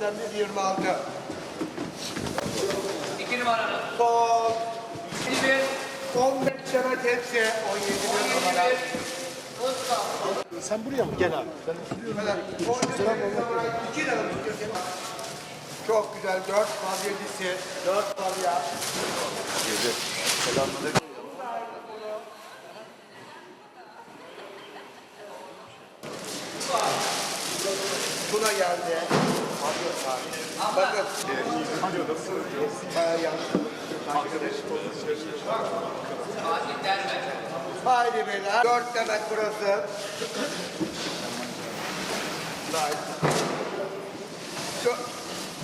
81 26. 2 numaranın. Son 21. 15 tane tepsi 17 bin numara. Sen buraya mı? Gel abi. Ben Evet, 13 numara 2 lira tutuyorsun. Çok güzel 4 bal yedisi. 4 bal ya. Buna geldi. Bakın. Bayağı yanlış. Dört demek burası.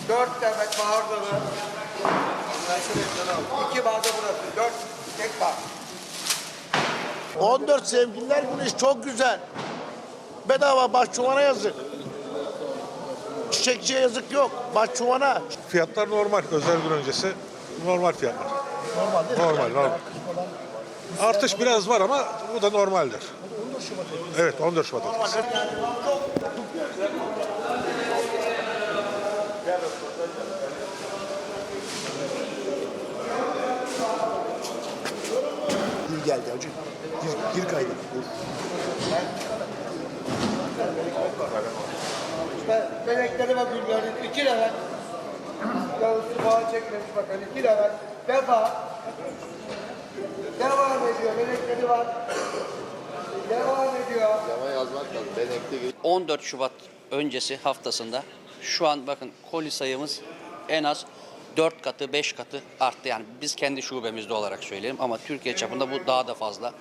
Dört demek bağırdalı. İki bağda burası. Dört tek bağ. 14 sevgililer günü çok güzel. Bedava başçuvana yazık. Çiçekçiye yazık yok. Başçuvana. Fiyatlar normal. Özel gün öncesi normal fiyatlar. Normal değil mi? Normal, normal. Artış biraz var ama bu da normaldir. Evet 14 Şubat. Gir geldi hacı. Gir, gir kaydı. Melekleri ve güllerin iki level. Yavuz bağı çekmemiş bakın iki level. Defa. Devam ediyor. Melekleri var. Devam ediyor. 14 Şubat öncesi haftasında şu an bakın koli sayımız en az 4 katı 5 katı arttı. Yani biz kendi şubemizde olarak söyleyelim ama Türkiye çapında bu daha da fazla.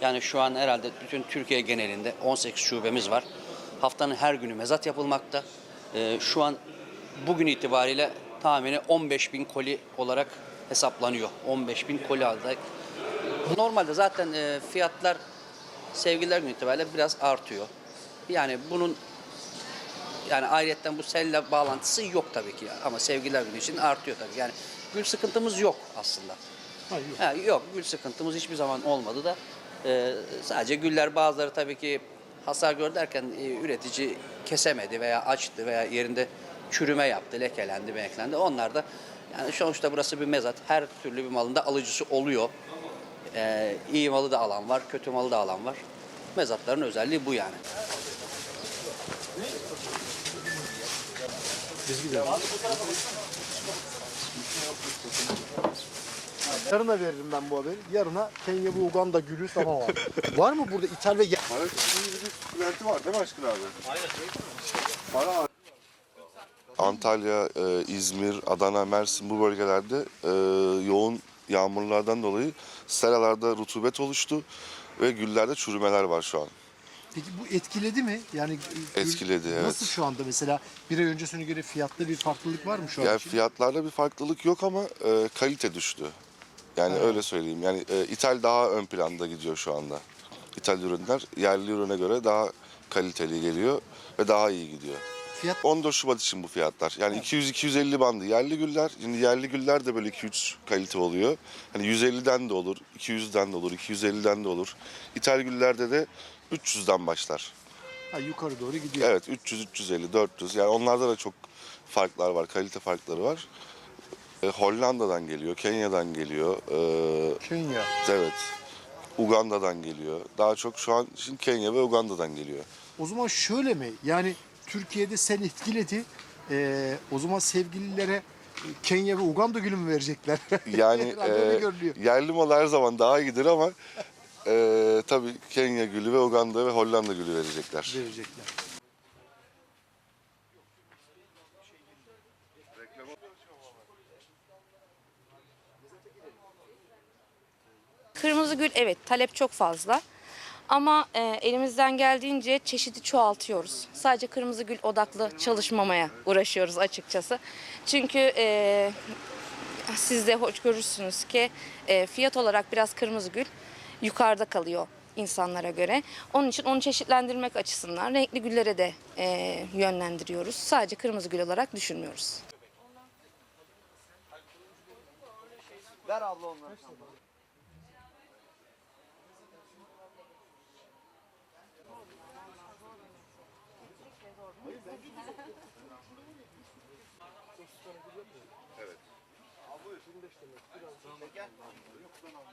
Yani şu an herhalde bütün Türkiye genelinde 18 şubemiz var. Haftanın her günü mezat yapılmakta. Ee, şu an bugün itibariyle tahmini 15 bin koli olarak hesaplanıyor. 15 bin koli aldık. Normalde zaten e, fiyatlar sevgililer günü itibariyle biraz artıyor. Yani bunun yani ayrıyetten bu selle bağlantısı yok tabii ki ama sevgililer günü için artıyor tabii. Yani gül sıkıntımız yok aslında. Hayır yok. Ha, yok gül sıkıntımız hiçbir zaman olmadı da e, sadece güller bazıları tabii ki hasar gördü derken e, üretici kesemedi veya açtı veya yerinde çürüme yaptı, lekelendi, beneklendi. Onlar da yani sonuçta burası bir mezat. Her türlü bir malın da alıcısı oluyor. E, iyi malı da alan var, kötü malı da alan var. Mezatların özelliği bu yani. Yarına veririm ben bu haberi. Yarına Kenya ve Uganda gülü tamam abi. Var mı burada ithal ve gel? Bülent'i var değil mi Aşkın abi? Antalya, e, İzmir, Adana, Mersin bu bölgelerde e, yoğun yağmurlardan dolayı seralarda rutubet oluştu ve güllerde çürümeler var şu an. Peki bu etkiledi mi? Yani gül- Etkiledi, evet. Nasıl şu anda mesela bir ay öncesine göre fiyatta bir farklılık var mı şu an Yani için? fiyatlarda bir farklılık yok ama e, kalite düştü. Yani öyle söyleyeyim. Yani e, ithal daha ön planda gidiyor şu anda. İthal ürünler yerli ürüne göre daha kaliteli geliyor ve daha iyi gidiyor. Fiyat 14 Şubat için bu fiyatlar. Yani 200-250 bandı yerli güller. Şimdi yerli güller de böyle 2-3 kalite oluyor. Hani 150'den de olur, 200'den de olur, 250'den de olur. İthal güllerde de 300'den başlar. ha, yukarı doğru gidiyor. Evet 300, 350, 400. Yani onlarda da çok farklar var, kalite farkları var. E, Hollanda'dan geliyor, Kenya'dan geliyor. e, Kenya. evet. Uganda'dan geliyor. Daha çok şu an şimdi Kenya ve Uganda'dan geliyor. O zaman şöyle mi? Yani Türkiye'de sen etkiledi. Ee, o zaman sevgililere Kenya ve Uganda gülü mü verecekler? Yani e, yerli mal her zaman daha iyidir ama e, tabii Kenya gülü ve Uganda ve Hollanda gülü verecekler. verecekler. Kırmızı gül evet talep çok fazla. Ama e, elimizden geldiğince çeşidi çoğaltıyoruz. Sadece kırmızı gül odaklı çalışmamaya uğraşıyoruz açıkçası. Çünkü e, siz de hoş görürsünüz ki e, fiyat olarak biraz kırmızı gül yukarıda kalıyor insanlara göre. Onun için onu çeşitlendirmek açısından renkli güllere de e, yönlendiriyoruz. Sadece kırmızı gül olarak düşünmüyoruz. Ver abla onları. Evet. Abi 25 demek. Biraz gel. Yok ben.